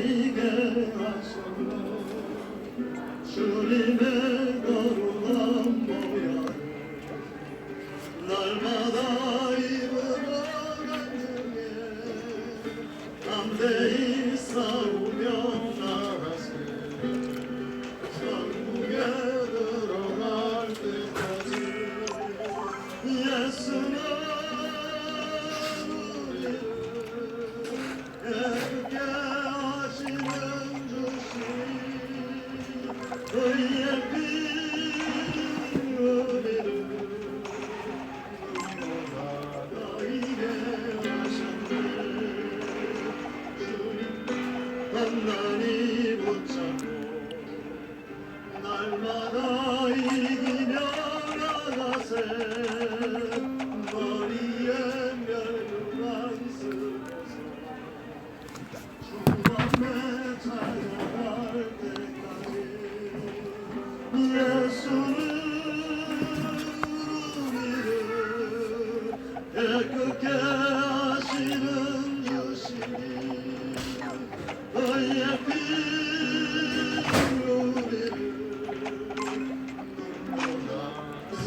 내게 하시며 주님의 거룩한 모양을 날마다 입어가는 게 담대히 싸우는 만나니 못 참고 날마다 이기며 나가세.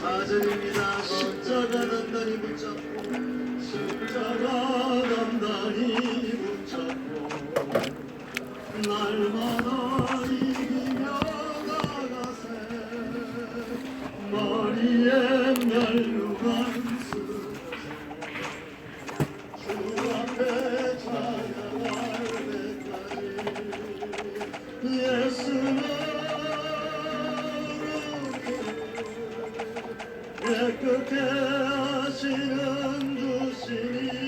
사절입니다. 십자가 단단히 붙잡고 십자가 내 끝에 가시는 주시니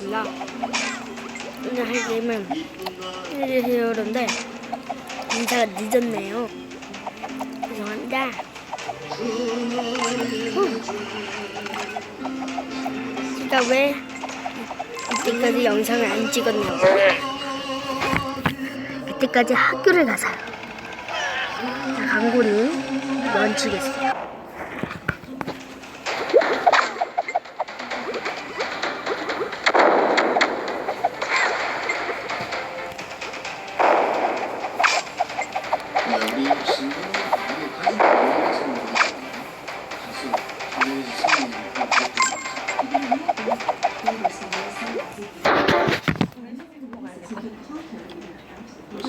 게임입니다. 오늘 할 게임은 헤어로인데 인사가 늦었네요. 죄송합니다. 제가 왜 이때까지 영상을 안 찍었냐고. 이때까지 학교를 가서요. 광고는 멈추겠어.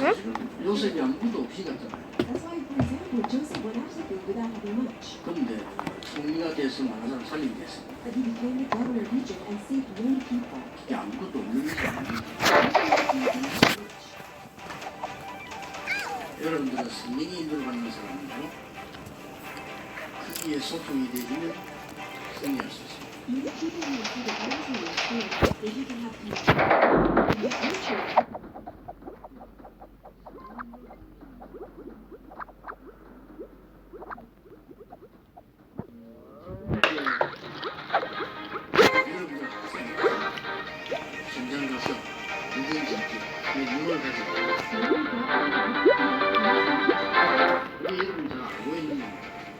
응? 요새 아무것도 없이 갔잖아요. That's why, for example, Joseph went out of without having much. 근데 총리가 돼서 많은 사람 살리게 됐어. But he became the governor of Egypt and saved many people. 이게 아무것도 없는 게 여러분들은 성령의 인도를 받는 사람이죠. 크기에 소통이 되면 승리할 수 있습니다. You people who receive the blessing of the Spirit, they can have peace. In the future,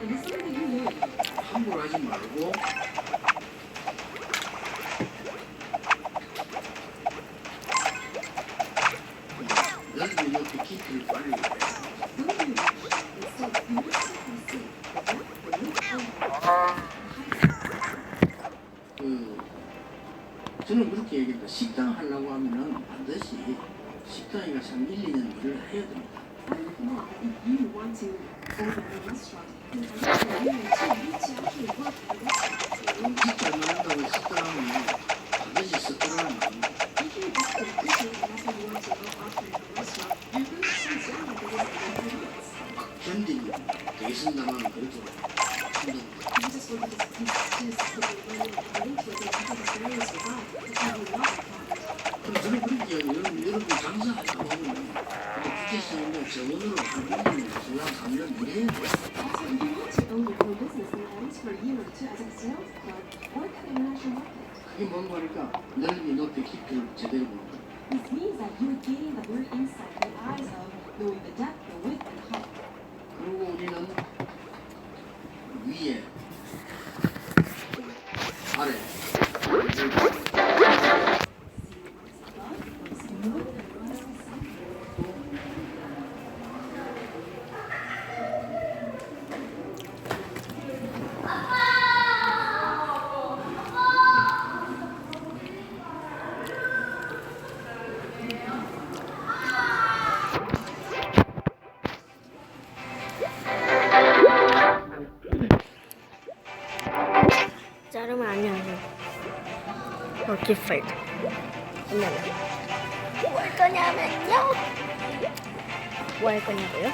함부로 하지 말고 넓이 높이 깊이를 빨리 그 저는 그렇게 얘기합니다. 식당 하려고 하면은 반드시 식당에 가서 한 1, 2년 일을 해야 됩니다. 한 1년, 2년, 3년 일해야 그게 뭔가 하니까 넓이 높이 깊이를 제대로 거예요. This means that you're gaining the very insight, the eyes of knowing the depth, the width, and height. 그리고 우리는 위에 아래 파이트. 안녕하세요. 뭘 거냐면요. 뭐 할 거냐고요?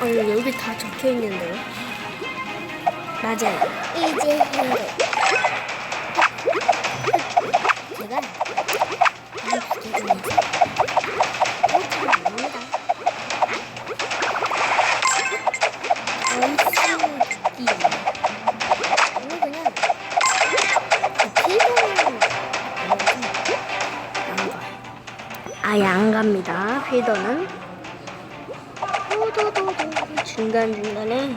아니 여기 다 적혀 있는데요. 맞아요. 이제. 제가 아예 안 갑니다. 도도도도 중간 중간에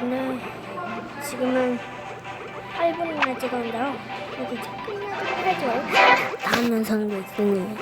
근데 지금은 8분이나 찍었는데요. 이제 끝나도록 하죠. 다음 영상도 있으니.